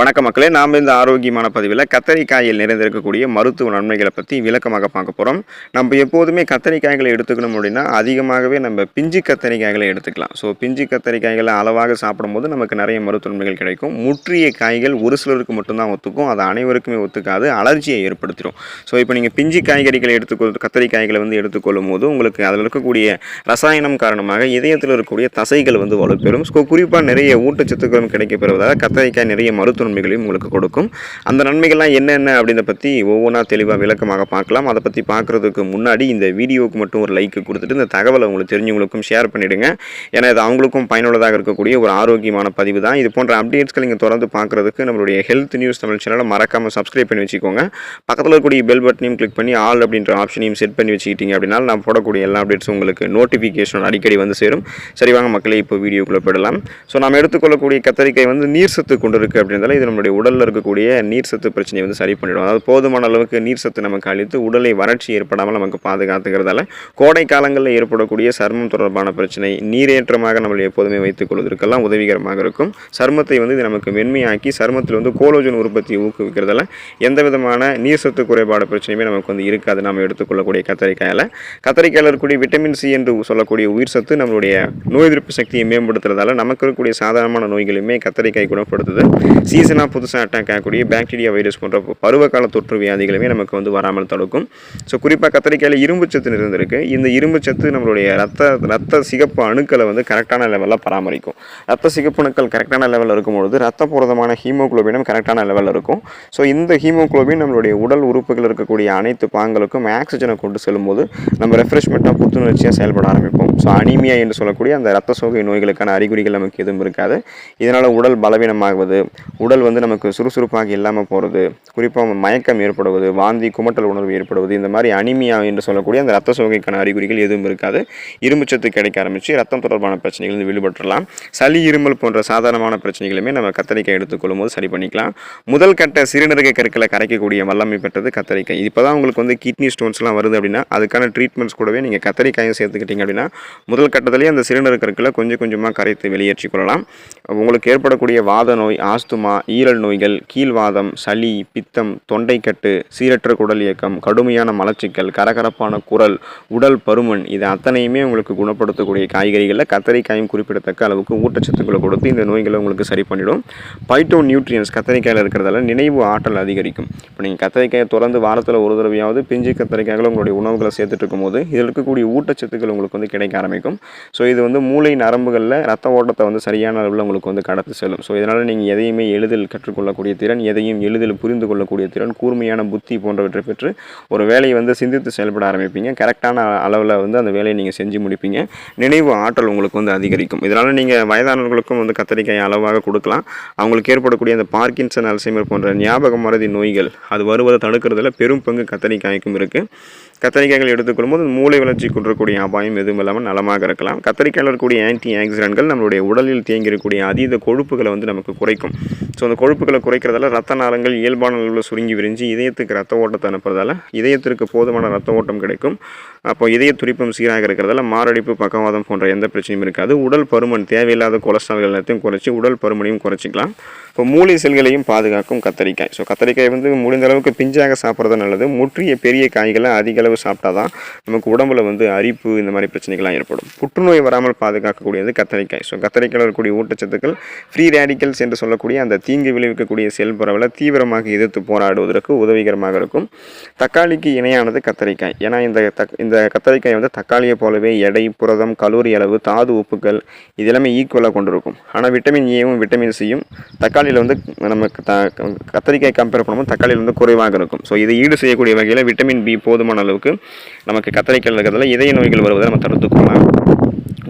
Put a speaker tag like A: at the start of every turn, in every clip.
A: வணக்க மக்களே நாம் இந்த ஆரோக்கியமான பதிவில் கத்தரிக்காயில் நிறைந்திருக்கக்கூடிய மருத்துவ நன்மைகளை பற்றி விளக்கமாக பார்க்க போகிறோம் நம்ம எப்போதுமே கத்தரிக்காய்களை எடுத்துக்கணும் அப்படின்னா அதிகமாகவே நம்ம பிஞ்சு கத்தரிக்காய்களை எடுத்துக்கலாம். ஸோ பிஞ்சு கத்தரிக்காய்களை அளவாக சாப்பிடும்போது நமக்கு நிறைய மருத்துவ நன்மைகள் கிடைக்கும். முற்றிய காய்கள் ஒரு சிலருக்கு மட்டும்தான் ஒத்துக்கும். அது அனைவருக்குமே ஒத்துக்காது அலர்ஜியை ஏற்படுத்திடும் ஸோ இப்போ நீங்கள் பிஞ்சு காய்கறிகளை எடுத்துக்கொள் கத்தரிக்காய்களை வந்து எடுத்துக்கொள்ளும் போது உங்களுக்கு அதில் இருக்கக்கூடிய ரசாயனம் காரணமாக இதயத்தில் இருக்கக்கூடிய தசைகள் வந்து வலுப்பெறும். ஸோ குறிப்பாக நிறைய ஊட்டச்சத்துக்களும் கிடைக்கப்பெறுவதாக கத்தரிக்காய் நிறைய மருத்துவ நன்மைகளையும் உங்களுக்கு கொடுக்கும். அந்த நன்மைகள்லாம் என்னென்ன அப்படின்றத பற்றி ஒவ்வொன்றா தெளிவாக விளக்கமாக பார்க்கலாம். அதை பற்றி பார்க்குறதுக்கு முன்னாடி இந்த வீடியோவுக்கு மட்டும் ஒரு லைக் கொடுத்துட்டு இந்த தகவலை உங்களுக்கு தெரிஞ்சவங்களுக்கும் ஷேர் பண்ணிவிடுங்க ஏன்னா இது அவங்களுக்கும் பயனுள்ளதாக இருக்கக்கூடிய ஒரு ஆரோக்கியமான பதிவு தான். இது போன்ற அப்டேட்ஸ்களை நீங்கள் தொடர்ந்து பார்க்குறதுக்கு நம்மளுடைய ஹெல்த் நியூஸ் தமிழ் சேனலை மறக்காமல் சப்ஸ்கிரைப் பண்ணி வச்சுக்கோங்க. பக்கத்தில் இருக்கக்கூடிய பெல் பட்டனையும் கிளிக் பண்ணி ஆல் அப்படின்ற ஆப்ஷனையும் செட் பண்ணி வச்சுக்கிட்டீங்க அப்படின்னா நான் போடக்கூடிய எல்லா அப்டேட்ஸும் உங்களுக்கு நோட்டிஃபிகேஷன் அடிக்கடி வந்து சேரும். சரி வாங்க மக்களே இப்போ வீடியோக்குள்ளே போயிடலாம். ஸோ நம்ம எடுத்துக்கொள்ளக்கூடிய கத்தரிக்காய் வந்து நீர் சத்து கொண்டு இருக்குது அப்படின்றதால இது நம்மளுடைய உடலில் இருக்கக்கூடிய நீர் சத்து பிரச்சனையை வந்து சரி பண்ணிடும். அதாவது போதுமான அளவுக்கு நீர் சத்து நமக்கு அளித்து உடலை வறட்சி ஏற்படாமல் நமக்கு பாதுகாத்துக்கிறதால கோடை காலங்களில் ஏற்படக்கூடிய சர்மம் தொடர்பான பிரச்சனை நீரேற்றமாக நம்மளை எப்போதுமே வைத்துக் கொள்வதற்கெல்லாம் உதவிகரமாக இருக்கும். சருமத்தை வந்து இது நமக்கு மென்மையாக்கி சருமத்தில் வந்து கோலோஜன் உற்பத்தியை ஊக்குவிக்கிறதால எந்த விதமான நீர் சத்து குறைபாடு பிரச்சனையுமே நமக்கு வந்து இருக்காது. நம்ம எடுத்துக்கொள்ளக்கூடிய கத்தரிக்காயில். கத்தரிக்காயில் இருக்கக்கூடிய விட்டமின் சி என்று சொல்லக்கூடிய உயிர் சத்து நம்மளுடைய நோய் எதிர்ப்பு சக்தியை மேம்படுத்துறதால நமக்கு இருக்கக்கூடிய சாதாரணமான நோய்களுமே கத்தரிக்காய் குணப்படுத்துது. சீசனாக புதுசாக அட்டாக் ஆகக்கூடிய பாக்டீரியா வைரஸ் போன்ற பருவகால தொற்று வியாதிகளுமே நமக்கு வந்து வராமல் தடுக்கும். ஸோ குறிப்பாக கத்திரிக்காயில் இரும்பு சத்து நிறைந்திருக்கு. இந்த இரும்பு சத்து நம்மளுடைய ரத்த ரத்த சிகப்பு அணுக்களை வந்து கரெக்டான லெவலில் பராமரிக்கும். ரத்த சிகப்பு அணுக்கள் கரெக்டான லெவலில் இருக்கும்பொழுது ரத்த புரதமான ஹீமோகுளோபினும் கரெக்டான லெவலில் இருக்கும். ஸோ இந்த ஹீமோகுளோபின் நம்மளுடைய உடல் உறுப்புகள் இருக்கக்கூடிய அனைத்து பாங்களுக்கும் ஆக்சிஜனை கொண்டு செல்லும்போது நம்ம ரெஃப்ரெஷ்மெண்ட்டாக புத்துணர்ச்சியாக செயல்பட ஆரம்பிப்போம். ஸோ அனிமியா என்று சொல்லக்கூடிய அந்த ரத்த சோகை நோய்களுக்கான அறிகுறிகள் நமக்கு எதுவும் இருக்காது. இதனால் உடல் பலவீனமாகுவது உடல் வந்து நமக்கு சுறுசுறுப்பாக இல்லாமல் போகிறது குறிப்பாக மயக்கம் ஏற்படுவது வாந்தி குமட்டல் உணர்வு ஏற்படுவது இந்த மாதிரி அனிமியா என்று சொல்லக்கூடிய அந்த ரத்த சோகைக்கான அறிகுறிகள் எதுவும் இருக்காது. இரும்புச்சத்து கிடைக்க ஆரம்பித்து ரத்தம் தொடர்பான பிரச்சனைகள் வந்து விடுபட்டுறலாம். சளி இருமல் போன்ற சாதாரணமான பிரச்சனைகளுமே நம்ம கத்தரிக்காய் எடுத்துக்கொள்ளும் போது சரி பண்ணிக்கலாம். முதல் கட்ட சிறுநீரக கற்களை கரைக்கக்கூடிய வல்லமை பெற்றது கத்தரிக்காய். இப்போ தான் உங்களுக்கு வந்து கிட்னி ஸ்டோன்ஸ்லாம் வருது அப்படின்னா அதுக்கான ட்ரீட்மெண்ட்ஸ் கூடவே நீங்கள் கத்தரிக்காயும் சேர்த்துக்கிட்டீங்க அப்படின்னா முதல் கட்டத்திலேயே அந்த சிறுநீரக கற்களை கொஞ்சம் கொஞ்சமாக கரைத்து வெளியேற்றிக் கொள்ளலாம். உங்களுக்கு ஏற்படக்கூடிய வாத நோய் ஆஸ்துமா ஈரல் நோய்கள் கீழ்வாதம் சளி பித்தம் தொண்டைக்கட்டு சீரற்ற குடல் இயக்கம் கடுமையான மலச்சிக்கல் கரகரப்பான குரல் உடல் பருமன் இது அத்தனையுமே உங்களுக்கு குணப்படுத்தக்கூடிய காய்கறிகளில் கத்தரிக்காயும் குறிப்பிடத்தக்க அளவுக்கு ஊட்டச்சத்துக்களை கொடுத்து இந்த நோய்களை உங்களுக்கு சரி பண்ணிடும். பைட்டோ நியூட்ரியன்ஸ் கத்தரிக்காயில் இருக்கிறதால நினைவு ஆற்றல் அதிகரிக்கும். இப்போ நீங்கள் கத்தரிக்காயை தொடர்ந்து வாரத்தில் ஒரு தடவையாவது பிஞ்சு கத்தரிக்காய்களை உங்களுடைய உணவுகளை சேர்த்துட்டு இருக்கும்போது இதில் இருக்கக்கூடிய ஊட்டச்சத்துக்கள் உங்களுக்கு வந்து கிடைக்க ஆரம்பிக்கும். ஸோ இது வந்து மூளை நரம்புகளில் ரத்த ஓட்டத்தை வந்து சரியான அளவில் உங்களுக்கு வந்து கடத்து செல்லும். ஸோ இதனால் நீங்கள் எதையுமே எளிதில் கற்றுக்கொள்ளக்கூடிய திறன் எதையும் எளிதில் புரிந்து கொள்ளக்கூடிய திறன் கூர்மையான புத்தி போன்றவற்றை பெற்று ஒரு வேலையை வந்து சிந்தித்து செயல்பட ஆரம்பிப்பீங்க. கரெக்டான அளவில் வந்து அந்த வேலையை நீங்கள் செஞ்சு முடிப்பீங்க. நினைவு ஆற்றல் உங்களுக்கு வந்து அதிகரிக்கும். இதனால் நீங்கள் வயதானவர்களுக்கும் வந்து கத்திரிக்காய் அளவாக கொடுக்கலாம். அவங்களுக்கு ஏற்படக்கூடிய அந்த பார்க்கின்சன் அல்சைமர் போன்ற ஞாபக மறதி நோய்கள் அது வருவதை தடுக்கிறதுல பெரும் பங்கு கத்தரிக்காய்க்கும் இருக்குது கத்தரிக்காய்கள் எடுத்துக்கொள்ளும்போது மூளை வளர்ச்சி குன்றக்கூடிய அபாயம் எதுவும் இல்லாமல் நலமாக இருக்கலாம். கத்திரிக்காயில் இருக்கக்கூடிய ஆன்டி ஆக்சிடென்ட்கள் நம்மளுடைய உடலில் தேங்கியிருக்கக்கூடிய அதீத கொழுப்புகளை வந்து நமக்கு குறைக்கும். ஸோ அந்த கொழுப்புகளை குறைக்கிறதால ரத்த நாளங்கள் இயல்பான அளவில் சுருங்கி விரிஞ்சு இதயத்துக்கு ரத்த ஓட்டத்தை அனுப்புறதால இதயத்திற்கு போதுமான ரத்த ஓட்டம் கிடைக்கும். அப்போ இதய துடிப்பும் சீராக இருக்கிறதால மாரடைப்பு பக்கவாதம் போன்ற எந்த பிரச்சனையும் இருக்காது. உடல் பருமன் தேவையில்லாத கொலஸ்ட்ரால் எல்லாத்தையும் குறைச்சி உடல் பருமனையும் குறைச்சிக்கலாம். இப்போ மூளை செல்களையும் பாதுகாக்கும் கத்தரிக்காய். ஸோ கத்தரிக்காய் வந்து முடிந்த அளவுக்கு பிஞ்சாக சாப்பிட்றது நல்லது. முற்றிய பெரிய காய்களை அதிக அளவு சாப்பிட்டா தான் நமக்கு உடம்புல வந்து அரிப்பு இந்த மாதிரி பிரச்சனைகள்லாம் ஏற்படும். புற்றுநோய் வராமல் பாதுகாக்கக்கூடியது கத்தரிக்காய். ஸோ கத்தரிக்காயில் இருக்கக்கூடிய ஊட்டச்சத்துக்கள் ஃப்ரீ ரேடிக்கல்ஸ் என்று சொல்லக்கூடிய அந்த தீங்கு விளைவிக்கக்கூடிய செல் பரவலை தீவிரமாக எதிர்த்து போராடுவதற்கு உதவிகரமாக இருக்கும். தக்காளிக்கு இணையானது கத்தரிக்காய். ஏன்னா இந்த தக் இந்த கத்தரிக்காய் வந்து தக்காளியை போலவே எடை புரதம் கலோரி அளவு தாது உப்புகள் இது எல்லாமே ஈக்குவலாக கொண்டிருக்கும். ஆனால் விட்டமின் ஏவும் விட்டமின் சியும் தக்காளியில் வந்து நமக்கு த கத்தரிக்காய் கம்பேர் பண்ணும்போது தக்காளியில் வந்து குறைவாக இருக்கும். ஸோ இதை ஈடு செய்யக்கூடிய வகையில் விட்டமின் பி போதுமான அளவுக்கு அளவுக்கு நமக்கு கத்தரிக்காயில் இருக்கிறதுல இதய நோய்கள் வருவதை நம்ம தடுத்துக்கொள்ளலாம்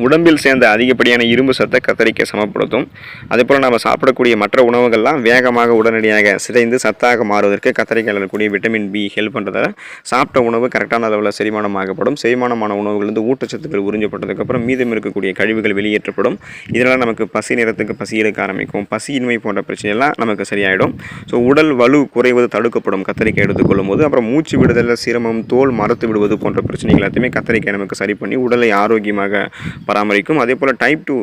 A: உடம்பில் சேர்ந்த அதிகப்படியான இரும்பு சத்தை கத்தரிக்கை சமப்படுத்தும். அதேபோல் நம்ம சாப்பிடக்கூடிய மற்ற உணவுகள்லாம் வேகமாக உடனடியாக சிதைந்து சத்தாக மாறுவதற்கு கத்தரிக்காயில் இருக்கக்கூடிய விட்டமின் பி ஹெல்ப் பண்ணுறதால சாப்பிட்ட உணவு கரெக்டான அளவில் செரிமானமாகப்படும். செரிமானமான உணவுகள் வந்து ஊட்டச்சத்துக்கள் உறிஞ்சப்பட்டதுக்கப்புறம் மீதம் இருக்கக்கூடிய கழிவுகள் வெளியேற்றப்படும். இதனால் நமக்கு பசி நேரத்துக்கு பசி எடுக்க ஆரம்பிக்கும். பசியின்மை போன்ற பிரச்சனையெல்லாம் நமக்கு சரியாயிடும். ஸோ உடல் வலு குறைவது தடுக்கப்படும் கத்தரிக்காய் எடுத்துக்கொள்ளும் போது அப்புறம் மூச்சு விடுதலில் சிரமம் தோல் மறுத்து விடுவது போன்ற பிரச்சனைகள் எல்லாத்தையுமே கத்தரிக்காய் நமக்கு சரி பண்ணி உடலை ஆரோக்கியமாக பராமரிக்கும். அதே போல் டைப் டூ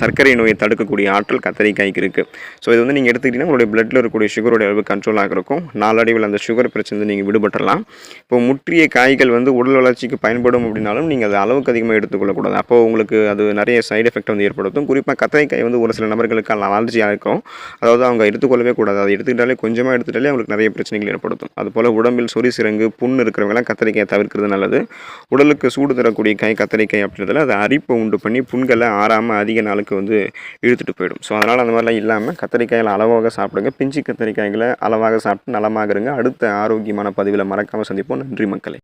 A: சர்க்கரை நோயை தடுக்கக்கூடிய ஆற்றல் கத்தரிக்காய்க்கு இருக்குது ஸோ இது வந்து நீங்கள் எடுத்துக்கிட்டிங்கன்னா உங்களுடைய பிளட்டில் இருக்கக்கூடிய சுகருடைய அளவு கண்ட்ரோல் ஆகிருக்கும் நாளடைவில் அந்த சுகர் பிரச்சனை நீங்கள் விடுபட்டலாம் இப்போ முற்றிய காய்கள் வந்து உடல் வளர்ச்சிக்கு பயன்படும் அப்படின்னாலும் நீங்கள் அதை அளவுக்கு அதிகமாக எடுத்துக்கொள்ளக்கூடாது. அப்போது உங்களுக்கு அது நிறைய சைடு எஃபெக்ட் வந்து ஏற்படுத்தும். குறிப்பாக கத்தரிக்காய் வந்து ஒரு சில நபர்களுக்கு அலர்ஜியாக இருக்கும் அதாவது அவங்க எடுத்துக்கொள்ளவே கூடாது. அதை எடுத்துக்கிட்டாலே கொஞ்சமாக எடுத்துட்டாலே அவங்களுக்கு நிறைய பிரச்சனைகள் ஏற்படுத்தும். அதுபோல் உடம்பில் சொறி சிறங்கு புண் இருக்கிறவங்களாம் கத்தரிக்காயை தவிர்க்கிறது நல்லது. உடலுக்கு சூடு தரக்கூடிய காய் கத்தரிக்காய் அப்படின்றதுல அது அரிப்பு உண்டு பண்ணி புண்களை ஆறாமல் அதிக நாளுக்கு வந்து இழுத்துட்டு போயிடும். ஸோ அதனால் அந்த மாதிரிலாம் இல்லாமல் கத்தரிக்காயில் அளவாக சாப்பிடுங்க. பிஞ்சு கத்திரிக்காய்களை அளவாக சாப்பிட்டு நலமாக இருங்க அடுத்த ஆரோக்கியமான பதிவில் மறக்காமல் சந்திப்போம். நன்றி மக்களே.